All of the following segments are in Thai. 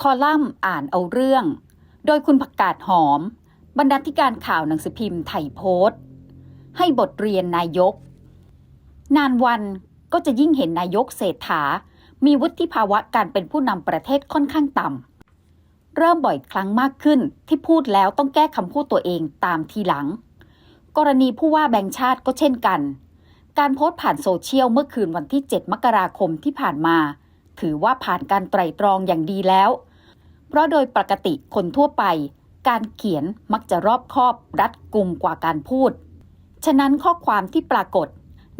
คอลัมน์อ่านเอาเรื่อง โดยคุณผักกาดหอม บรรณาธิการข่าวหนังสือพิมพ์ไทยโพสต์ ให้บทเรียนนายก นานวันก็จะยิ่งเห็นนายกเศรษฐา มีวุฒิภาวะการเป็นผู้นำประเทศค่อนข้างต่ำ เริ่มบ่อยครั้งมากขึ้นที่พูดแล้วต้องแก้คำพูดตัวเองตามทีหลัง กรณีผู้ว่าแบงค์ชาติก็เช่นกัน การโพสต์ผ่านโซเชียลเมื่อคืนวันที่ 7 มกราคมที่ผ่านมาถือว่าผ่านการไตร่ตรองอย่างดีแล้ว เพราะโดยปกติคนทั่วไป การเขียนมักจะรอบคอบรัดกุมกว่าการพูด ฉะนั้นข้อความที่ปรากฏ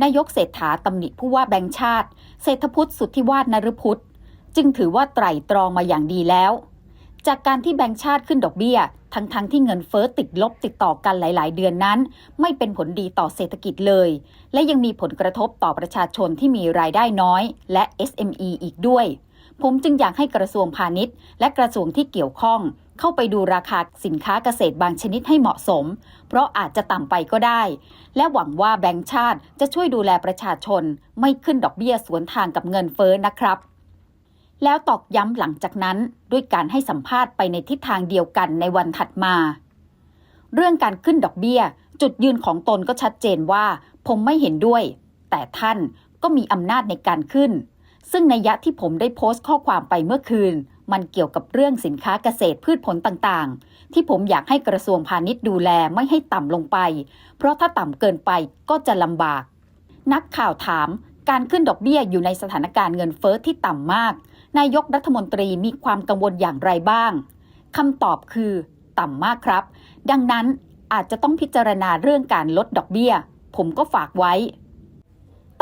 นายกเศรษฐาตำหนิผู้ว่าแบงค์ชาติ เศรษฐพุทธสุทธิวาฒนฤพุทธจึงถือว่าไตร่ตรองมาอย่างดีแล้ว จากการที่แบงค์ชาติขึ้นดอกเบี้ย ทั้งๆทที่เงินเฟ้อติดลบติดต่อกันหลาย ๆ เดือนนั้น ไม่เป็นผลดีต่อเศรษฐกิจเลย และยังมีผลกระทบต่อประชาชนที่มีรายได้น้อย และ SME อีกด้วย ผมจึงอยากให้กระทรวงพาณิชย์ และกระทรวงที่เกี่ยวข้อง เข้าไปดูราคาสินค้าเกษตรบางชนิดให้เหมาะสม เพราะอาจจะต่ำไปก็ได้ และหวังว่าแบงก์ชาติจะช่วยดูแลประชาชน ไม่ขึ้นดอกเบี้ยสวนทางกับเงินเฟ้อนะครับแล้วตอกย้ำหลังจากนั้นด้วยการให้สัมภาษณ์ไปในทิศทางเดียวกันในวันถัดมา เรื่องการขึ้นดอกเบี้ย จุดยืนของตนก็ชัดเจนว่า ผมไม่เห็นด้วย แต่ท่านก็มีอำนาจในการขึ้น ซึ่งในยะที่ผมได้โพสต์ข้อความไปเมื่อคืน มันเกี่ยวกับเรื่องสินค้าเกษตรพืชผลต่างๆ ที่ผมอยากให้กระทรวงพาณิชย์ดูแลไม่ให้ต่ำลงไป เพราะถ้าต่ำเกินไปก็จะลำบาก นักข่าวถามการขึ้นดอกเบี้ยอยู่ในสถานการณ์เงินเฟ้อที่ต่ำมาก นายกรัฐมนตรีมีความกังวลอย่างไรบ้างคำตอบคือต่ำมากครับ ดังนั้นอาจจะต้องพิจารณาเรื่องการลดดอกเบี้ย ผมก็ฝากไว้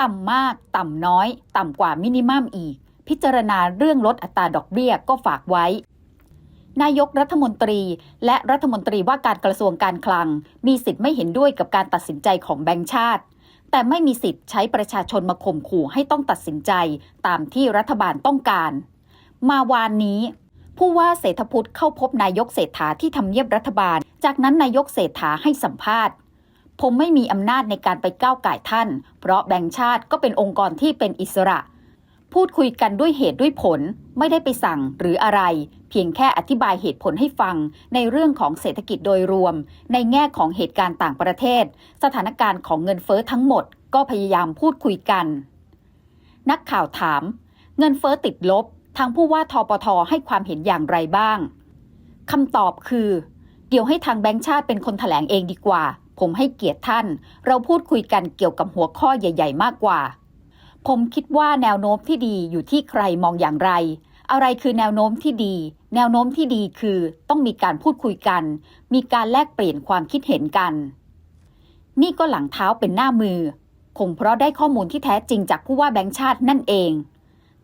ต่ำมาก ต่ำน้อย ต่ำกว่ามินิมัมอีก พิจารณาเรื่องลดอัตราดอกเบี้ยก็ฝากไว้ นายกรัฐมนตรี และรัฐมนตรีว่าการกระทรวงการคลัง มีสิทธิ์ไม่เห็นด้วยกับการตัดสินใจของแบงก์ชาติ แต่ไม่มีสิทธิ์ใช้ประชาชนมาข่มขู่ให้ต้องตัดสินใจตามที่รัฐบาลต้องการ มาวานนี้ผู้ว่าเศรษฐพุทธเข้าพบนายกเศรษฐาที่ทำเนียบรัฐบาล จากนั้นนายกเศรษฐาให้สัมภาษณ์ ผมไม่มีอำนาจในการไปก้าวไก่ท่าน เพราะแบงก์ชาติก็เป็นองค์กรที่เป็นอิสระ พูดคุยกันด้วยเหตุด้วยผล ไม่ได้ไปสั่งหรืออะไร เพียงแค่อธิบายเหตุผลให้ฟัง ในเรื่องของเศรษฐกิจโดยรวม ในแง่ของเหตุการณ์ต่างประเทศ สถานการณ์ของเงินเฟ้อทั้งหมด ก็พยายามพูดคุยกัน นักข่าวถาม เงินเฟ้อติดลบ ทางผู้ว่าทปทให้ความเห็นอย่างไรบ้างคำตอบคือ เดี๋ยวให้ทางแบงค์ชาติเป็นคนถแถลงเองดีกว่า ผมให้เกียรติท่าน เราพูดคุยกันเกี่ยวกับหัวข้อใหญ่ ๆ มากกว่า ผมคิดว่าแนวโน้มที่ดีอยู่ที่ใครมองอย่างไร อะไรคือแนวโน้มที่ดี แนวโน้มที่ดีคือต้องมีการพูดคุยกัน มีการแลกเปลี่ยนความคิดเห็นกัน นี่ก็หลังเท้าเป็นหน้ามือ คงเพราะได้ข้อมูลที่แท้จริงจากผู้ว่าแบงค์ชาตินั่นเอง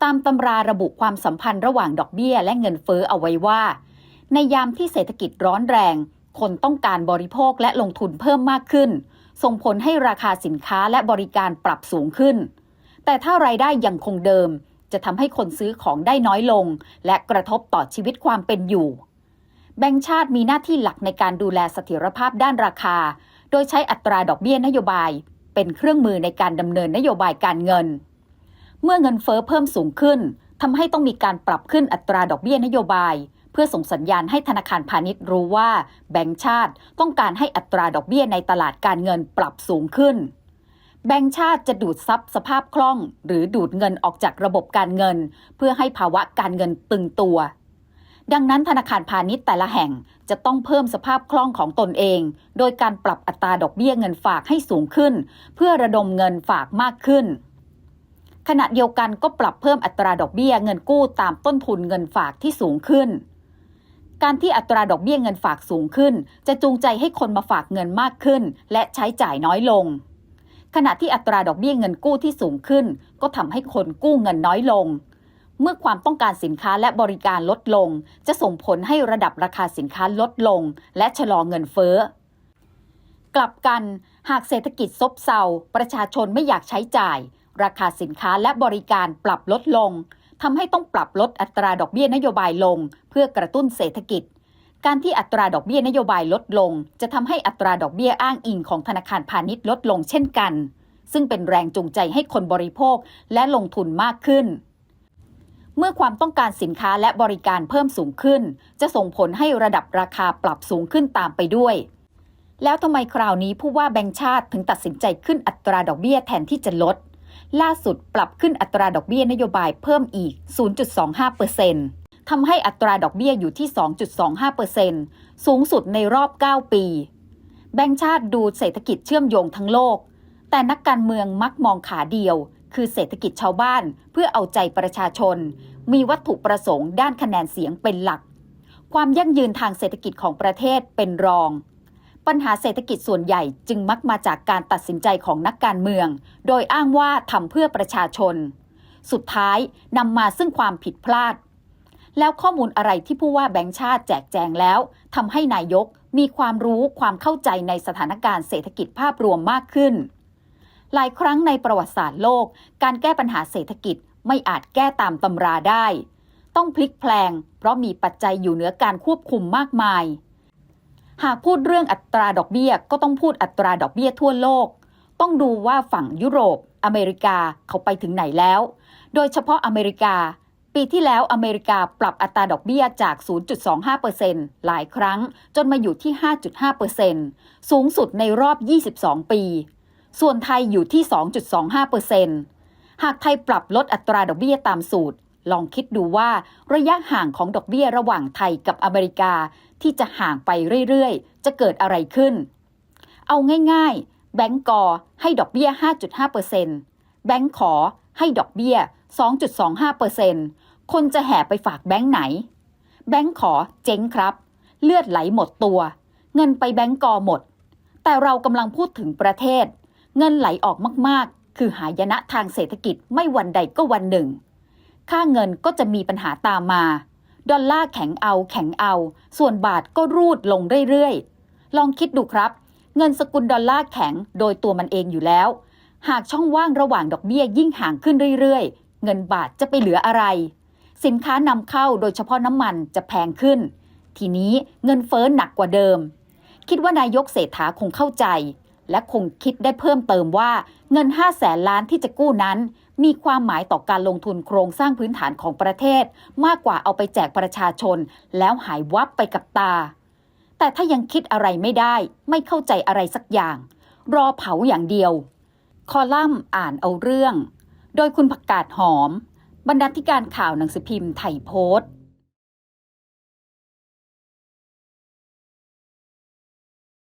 ตามตำราระบุความสัมพันธ์ระหว่างดอกเบี้ยและเงินเฟ้อเอาไว้ว่า ในยามที่เศรษฐกิจร้อนแรง คนต้องการบริโภคและลงทุนเพิ่มมากขึ้น ส่งผลให้ราคาสินค้าและบริการปรับสูงขึ้น แต่ถ้ารายได้ยังคงเดิม จะทำให้คนซื้อของได้น้อยลง และกระทบต่อชีวิตความเป็นอยู่ แบงก์ชาติมีหน้าที่หลักในการดูแลเสถียรภาพด้านราคา โดยใช้อัตราดอกเบี้ยนโยบาย เป็นเครื่องมือในการดำเนินนโยบายการเงิน เมื่อเงินเฟ้อเพิ่มสูงขึ้นทำให้ต้องมีการปรับขึ้นอัตราดอกเบี้ยนโยบาย เพื่อส่งสัญญาณให้ธนาคารพาณิชย์รู้ว่า แบงก์ชาติต้องการให้อัตราดอกเบี้ยในตลาดการเงินปรับสูงขึ้น แบงก์ชาติจะดูดซับสภาพคล่อง หรือดูดเงินออกจากระบบการเงิน เพื่อให้ภาวะการเงินตึงตัว ดังนั้นธนาคารพาณิชย์แต่ละแห่งจะต้องเพิ่มสภาพคล่องของตนเอง โดยการปรับอัตราดอกเบี้ยเงินฝากให้สูงขึ้น เพื่อระดมเงินฝากมากขึ้นขณะเดียวกันก็ปรับเพิ่มอัตราดอกเบี้ยเงินกู้ตามต้นทุนเงินฝากที่สูงขึ้น การที่อัตราดอกเบี้ยเงินฝากสูงขึ้น จะจูงใจให้คนมาฝากเงินมากขึ้น และใช้จ่ายน้อยลง ขณะที่อัตราดอกเบี้ยเงินกู้ที่สูงขึ้น ก็ทำให้คนกู้เงินน้อยลง เมื่อความต้องการสินค้าและบริการลดลง จะส่งผลให้ระดับราคาสินค้าลดลง และชะลอเงินเฟ้อกลับกันหากเศรษฐกิจซบเซาประชาชนไม่อยากใช้จ่าย ราคาสินค้าและบริการปรับลดลง ทำให้ต้องปรับลดอัตราดอกเบี้ยนโยบายลง เพื่อกระตุ้นเศรษฐกิจ การที่อัตราดอกเบี้ยนโยบายลดลง จะทำให้อัตราดอกเบี้ยอ้างอิงของธนาคารพาณิชย์ลดลงเช่นกัน ซึ่งเป็นแรงจูงใจให้คนบริโภคและลงทุนมากขึ้นเมื่อความต้องการสินค้าและบริการเพิ่มสูงขึ้น จะส่งผลให้ระดับราคาปรับสูงขึ้นตามไปด้วย แล้วทำไมคราวนี้ผู้ว่าแบงก์ชาติถึงตัดสินใจขึ้นอัตราดอกเบี้ยแทนที่จะลด ล่าสุดปรับขึ้นอัตราดอกเบี้ยนโยบายเพิ่มอีก 0.25%ทำให้อัตราดอกเบี้ยอยู่ที่ 2.25%สูงสุดในรอบ 9 ปี แบงก์ชาติดูเศรษฐกิจเชื่อมโยงทั้งโลก แต่นักการเมืองมักมองขาเดียว คือเศรษฐกิจชาวบ้านเพื่อเอาใจประชาชน มีวัตถุประสงค์ด้านคะแนนเสียงเป็นหลัก ความยั่งยืนทางเศรษฐกิจของประเทศเป็นรอง ปัญหาเศรษฐกิจส่วนใหญ่จึงมักมาจากการตัดสินใจของนักการเมือง โดยอ้างว่าทำเพื่อประชาชน สุดท้ายนำมาซึ่งความผิดพลาด แล้วข้อมูลอะไรที่ผู้ว่าแบงค์ชาติแจกแจงแล้วทำให้นายกมีความรู้ความเข้าใจในสถานการณ์เศรษฐกิจภาพรวมมากขึ้น หลายครั้งในประวัติศาสตร์โลก การแก้ปัญหาเศรษฐกิจไม่อาจแก้ตามตำราได้ ต้องพลิกแพลง เพราะมีปัจจัยอยู่เหนือการควบคุมมากมาย หากพูดเรื่องอัตราดอกเบี้ยก็ต้องพูดอัตราดอกเบี้ยทั่วโลก ต้องดูว่าฝั่งยุโรป อเมริกาเขาไปถึงไหนแล้ว โดยเฉพาะอเมริกา ปีที่แล้วอเมริกาปรับอัตราดอกเบี้ยจาก 0.25%หลายครั้งจนมาอยู่ที่ 5.5%สูงสุดในรอบ 22 ปี ส่วนไทยอยู่ที่ 2.25%หากไทยปรับลดอัตราดอกเบี้ยตามสูตร ลองคิดดูว่าระยะห่างของดอกเบี้ยระหว่างไทยกับอเมริกาที่จะห่างไปเรื่อยๆ จะเกิดอะไรขึ้น เอาง่ายๆ แบงก์กอให้ดอกเบี้ย 5.5%แบงก์ขอให้ดอกเบี้ย 2.25%คนจะแห่ไปฝากแบงก์ไหน แบงก์ขอเจ๊งครับ เลือดไหลหมดตัว เงินไปแบงก์กอหมด แต่เรากำลังพูดถึงประเทศ เงินไหลออกมากๆ คือหายนะทางเศรษฐกิจไม่วันใดก็วันหนึ่ง ค่าเงินก็จะมีปัญหาตามมา ดอลลาร์แข็งเอาแข็งเอา ส่วนบาทก็รูดลงเรื่อยๆ ลองคิดดูครับ เงินสกุลดอลลาร์แข็งโดยตัวมันเองอยู่แล้ว หากช่องว่างระหว่างดอกเบี้ยยิ่งห่างขึ้นเรื่อยๆ เงินบาทจะไปเหลืออะไร สินค้านำเข้าโดยเฉพาะน้ำมันจะแพงขึ้น ทีนี้เงินเฟ้อหนักกว่าเดิม คิดว่านายกเศรษฐาคงเข้าใจและคงคิดได้เพิ่มเติมว่าเงิน 5 แสนล้านที่จะกู้นั้น มีความหมายต่อการลงทุนโครงสร้างพื้นฐานของประเทศ มากกว่าเอาไปแจกประชาชน แล้วหายวับไปกับตา แต่ถ้ายังคิดอะไรไม่ได้ ไม่เข้าใจอะไรสักอย่าง รอเผาอย่างเดียว คอลัมน์อ่านเอาเรื่อง โดยคุณผักกาดหอม บรรณาธิการข่าวหนังสือพิมพ์ไทยโพสต์